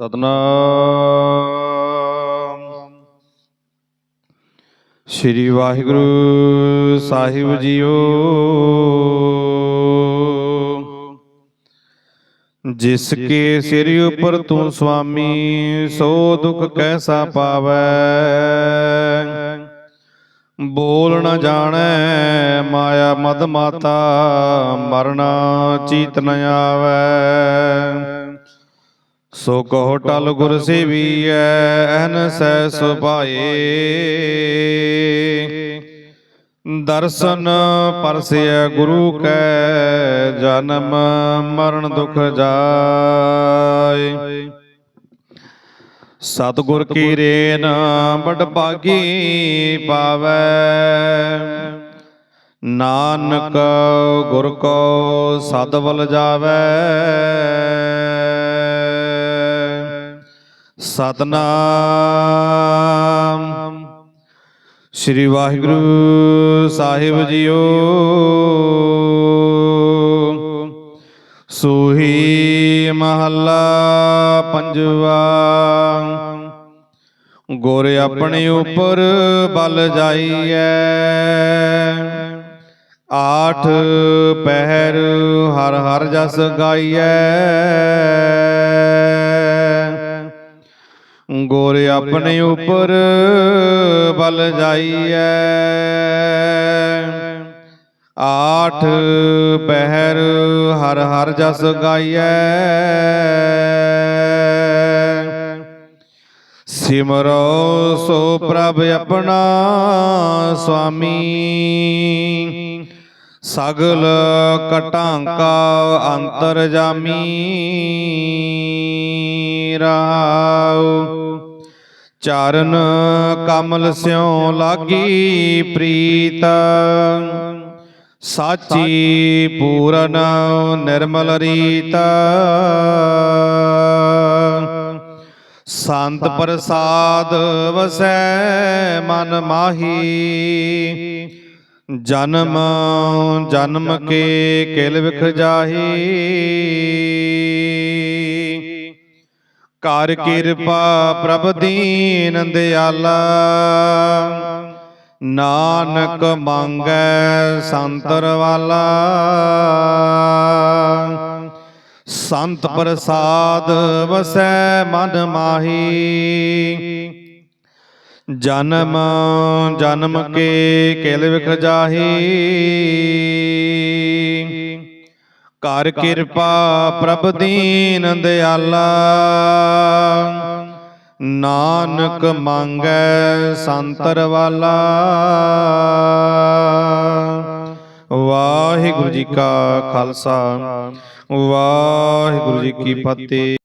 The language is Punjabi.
ਸਤਨਾਮ। ਸ੍ਰੀ ਵਾਹਿਗੁਰੂ ਸਾਹਿਬ ਜੀਓ। ਜਿਸ ਕੇ ਸਿਰ ਉਪਰ ਤੂੰ ਸੁਆਮੀ ਸੋ ਦੁਖ ਕੈਸਾ ਪਾਵੈ? ਬੋਲ ਨ ਜਾਣੈ, ਮਾਇਆ ਮਦ ਮਾਤਾ, ਮਰਨਾ ਚੀਤ ਨ ਆਵੈ। ਸੋ ਕਹੋ ਟਲ ਗੁਰ ਸੇਵੀਐ ਅਹਨ ਸਹਿ ਸੁਭਾਏ। ਦਰਸ਼ਨ ਪਰਸਿਐ ਗੁਰੂ ਕੈ, ਜਨਮ ਮਰਨ ਦੁਖ ਜਾਏ। ਸਤਿਗੁਰ ਕੀ ਰੇਨ ਬੜ ਭਾਗੀ ਪਾਵੈ। ਨਾਨਕ ਗੁਰ ਕੋ ਵਲ ਜਾਵੈ। ਸਤਨਾਮ। ਸ੍ਰੀ ਵਾਹਿਗੁਰੂ ਸਾਹਿਬ ਜੀਓ। ਸੂਹੀ ਮਹੱਲਾ ਪੰਜਵਾ। ਗੁਰ ਆਪਣੇ ਉਪਰ ਬਲ ਜਾਈਐ। ਆਠ ਪਹਿਰ ਹਰ ਹਰ ਜਸ ਗਾਈਐ। ਗੁਰ ਆਪਣੇ ਉਪਰ ਬਲ ਜਾਈਐ। ਆਠ ਪਹਿਰ ਹਰ ਹਰ ਜਸ ਗਾਈਐ। ਸਿਮਰੋ ਸੋ ਪ੍ਰਭ ਆਪਣਾ ਸੁਆਮੀ ਸਗਲ ਕਟਾਂਕਾ ਅੰਤਰ ਜਾਮੀ ਚਰਨ ਕਮਲ ਸਿਉ ਲਾਗੀ ਪ੍ਰੀਤ। ਸਾਚੀ ਪੂਰਨ ਨਿਰਮਲ ਰੀਤ। ਸੰਤ ਪ੍ਰਸਾਦ ਵਸੈ ਮਨ ਮਾਹੀ। ਜਨਮ ਜਨਮ ਕੇ ਕਿਲ ਵਿਖ ਜਾਹੀ। ਕਰ ਕਿਰਪਾ ਪ੍ਰਭ ਦੀਨ ਦਿਆਲਾ। ਨਾਨਕ ਮੰਗੈ ਸੰਤਰ ਵਾਲਾ। ਸੰਤ ਪ੍ਰਸਾਦ ਵਸੈ ਮਨ ਮਾਹੀ। ਜਨਮ ਜਨਮ ਕੇ ਕਿਲ ਵਿਖ ਜਾਹੀ। ਕਰ ਕਿਰਪਾ ਪ੍ਰਭ ਦੀਨ ਦਿਆਲਾ। ਨਾਨਕ ਮੰਗੈ ਸੰਤਰ ਵਾਲਾ। ਵਾਹਿਗੁਰੂ ਜੀ ਕਾ ਖਾਲਸਾ। ਵਾਹਿਗੁਰੂ ਜੀ ਕੀ ਫਤਿਹ।